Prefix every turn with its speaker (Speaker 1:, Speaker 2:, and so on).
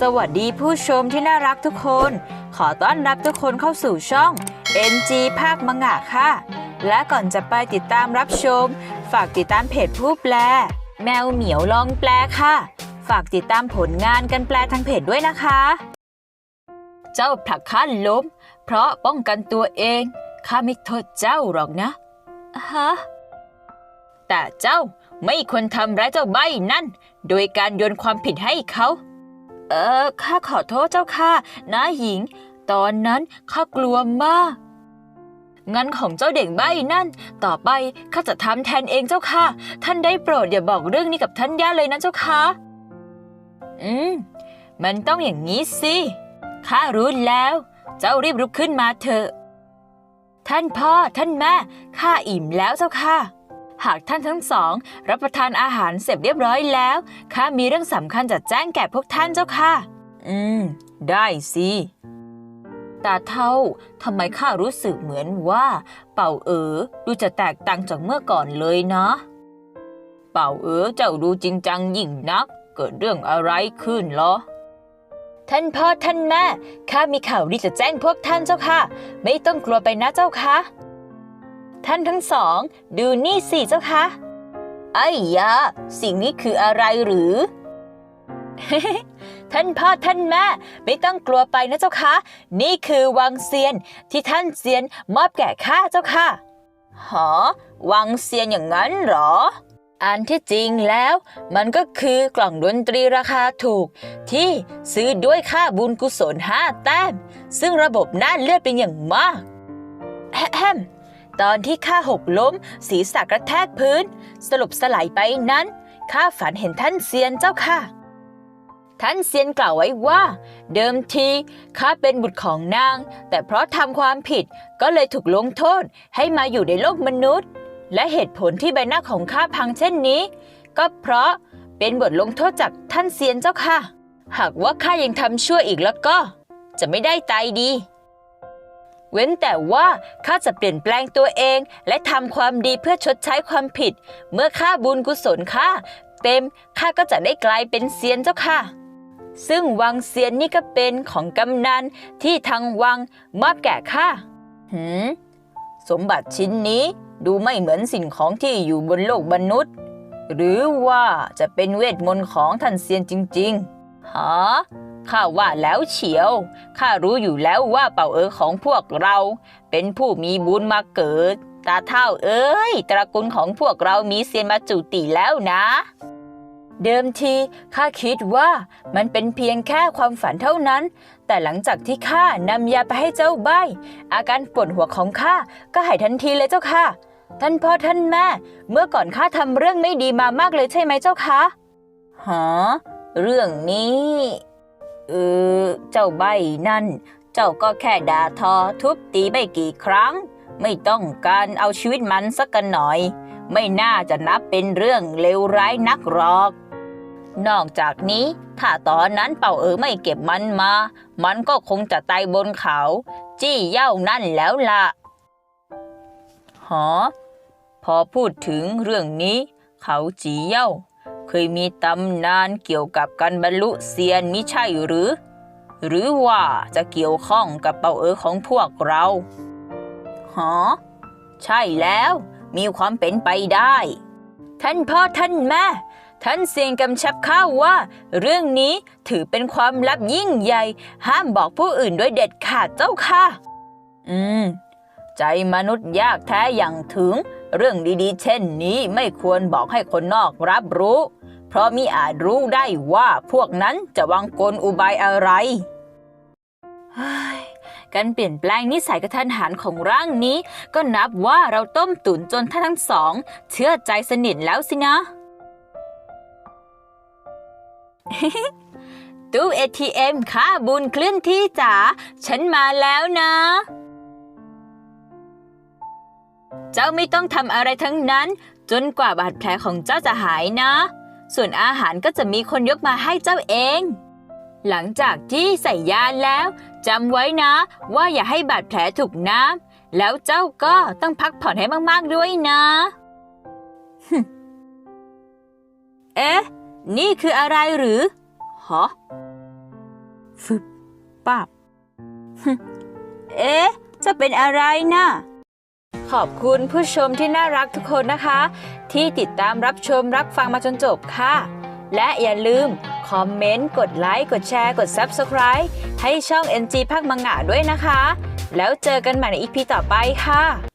Speaker 1: สวัสดีผู้ชมที่น่ารักทุกคน ขอต้อนรับทุกคนเข้าสู่ช่อง NG ภาคมังงะค่ะ และก่อนจะไปติดตามรับชม ฝากติดตามเพจผู้แปล แมวเหมียวลองแปลค่ะ ฝากติดตามผลงานกันแปลทางเพจด้วยนะคะ เจ้าผลักข้าล้ม เพราะป้องกันตัวเองข้าไม่โทษเจ้าหรอกนะฮะแต่เจ้าไม่ควรทำร้ายเจ้าใบนั่น โดยการโยนความผิดให้เขา เออข้าขอโทษเจ้าค่ะนะหญิง ตอนนั้นข้ากลัวมาก งั้นของเจ้าเด็กใบ้นั่น ต่อไปข้าจะทำแทนเองเจ้าค่ะ ท่านได้โปรดอย่าบอกเรื่องนี้กับท่านย่าเลยนะเจ้าค่ะ อืม มันต้องอย่างนี้สิข้ารู้แล้ว เจ้ารีบลุกขึ้นมาเถอะ ท่านพ่อท่านแม่ข้าอิ่มแล้วเจ้าค่ะ หากท่านทั้งสอง รับประทานอาหารเสร็จเรียบร้อยแล้ว ข้ามีเรื่องสำคัญจะแจ้งแก่พวกท่านเจ้าค่ะ อืม ได้สิตาเท่าทำไมข้ารู้สึกเหมือนว่า เป่าเอ๋อดูจะแตกต่างจากเมื่อก่อนเลยนะ เป่าเอ๋อเจ้าดูจริงจังยิ่งนัก เกิดเรื่องอะไรขึ้นเหรอ ท่านพ่อท่านแม่ข้ามีข่าวดีจะแจ้งพวกท่านเจ้าค่ะ ไม่ต้องกลัวไปนะเจ้าค่ะ ท่านทั้งสอง ดูนี่สิเจ้าคะไอ้ยาสิ่งนี้คืออะไรหรือ ท่านพ่อท่านแม่ ไม่ต้องกลัวไปนะเจ้าค่ะนี่คือวังเซียนที่ท่านเซียนมอบแก่ข้าเจ้าค่ะหอวังเซียนอย่างนั้นหรอ อันที่จริงแล้ว มันก็คือกล่องดนตรีราคาถูก ที่ซื้อด้วยค่าบุญกุศลห้าแต้ม ซึ่งระบบน่านเลือดเป็นอย่างมากแฮม ตอนที่ข้าหกล้ม ศีรษะกระแทกพื้น สลบสลายไปนั้นข้าฝันเห็นท่านเซียนเจ้าค่ะ ท่านเซียนกล่าวไว้ว่า เดิมทีข้าเป็นบุตรของนาง แต่เพราะทำความผิดก็เลยถูกลงโทษให้มาอยู่ในโลกมนุษย์ และเหตุผลที่ใบหน้าของข้าพังเช่นนี้ ก็เพราะเป็นบทลงโทษจากท่านเซียนเจ้าค่ะ หากว่าข้ายังทำชั่วอีกแล้วก็ จะไม่ได้ตายดี เว้นแต่ว่าข้าจะเปลี่ยนแปลงตัวเอง และทำความดีเพื่อชดใช้ความผิด เมื่อข้าบุญกุศลข้าเต็มข้าก็จะได้กลายเป็นเซียนเจ้าค่ะ ซึ่งวังเซียนนี่ก็เป็นของกำนันที่ทางวังมอบแก่ข้าหืมสมบัติชิ้นนี้ดูไม่เหมือนสิ่งของที่อยู่บนโลกมนุษย์ หรือว่าจะเป็นเวทมนต์ของท่านเซียนจริงๆฮะ ข้าว่าแล้วเฉียว ข้ารู้อยู่แล้วว่าเป่าเอ๋อของพวกเรา เป็นผู้มีบุญมาเกิด ตาเท่าเอ้ย ตระกูลของพวกเรามีเซียนมาจุติแล้วนะเดิมทีข้าคิดว่ามันเป็นเพียงแค่ความฝันเท่านั้น แต่หลังจากที่ข้านำยาไปให้เจ้าใบอาการปวดหัวของข้าก็หายทันทีเลยเจ้าค่ะ ท่านพ่อท่านแม่ เมื่อก่อนข้าทำเรื่องไม่ดีมามากเลยใช่ไหมเจ้าคะหอเรื่องนี้ เออ เจ้าใบนั่น เจ้าก็แค่ด่าทอทุบตีไม่กี่ครั้ง ไม่ต้องการเอาชีวิตมันสักกันหน่อย ไม่น่าจะนับเป็นเรื่องเลวร้ายนักหรอก นอกจากนี้ถ้าตอนนั้นเป่าเอ๋อไม่เก็บมันมา มันก็คงจะตายบนเขา จี้เย้านั่นแล้วล่ะหอ พอพูดถึงเรื่องนี้ เขาจีเย้า เคยมีตำนานเกี่ยวกับการบรรลุเซียนมิใช่หรือ หรือว่าจะเกี่ยวข้องกับเป่าเอ๋อของพวกเราหอใช่แล้วมีความเป็นไปได้ ท่านพ่อท่านแม่ ท่านเซียงกำชับข้าว่า เรื่องนี้ถือเป็นความลับยิ่งใหญ่ ห้ามบอกผู้อื่นโดยเด็ดขาดเจ้าค่ะ อืม ใจมนุษย์ยากแท้อย่างถึง เรื่องดีๆ เช่นนี้ไม่ควรบอกให้คนนอกรับรู้ เพราะมิอาจรู้ได้ว่าพวกนั้นจะวางกลอุบายอะไรการเปลี่ยนแปลงนิสัยกระทันหันของร่างนี้ ก็นับว่าเราต้มตุ๋นจนท่านทั้งสอง เชื่อใจสนิทแล้วสินะ ตู้ ATM ค่าบุญเคลื่อนที่จ๋าฉันมาแล้วนะ เจ้าไม่ต้องทำอะไรทั้งนั้น จนกว่าบาดแผลของเจ้าจะหายนะ ส่วนอาหารก็จะมีคนยกมาให้เจ้าเอง หลังจากที่ใส่ยาแล้วจำไว้นะ ว่าอย่าให้บาดแผลถูกน้ำแล้วเจ้าก็ต้องพักผ่อนให้มากๆด้วยนะ เอ๊ะ นี่คืออะไรหรือฮะฟึบปับเอ๊ะ จะเป็นอะไรนะ ขอบคุณผู้ชมที่น่ารักทุกคนนะคะ ที่ติดตามรับชมรับฟังมาจนจบค่ะ และอย่าลืมคอมเมนต์ กดไลค์ กดแชร์ กด Subscribe ให้ช่อง NG พักมังงะด้วยนะคะ แล้วเจอกันใหม่ในอีพีต่อไปค่ะ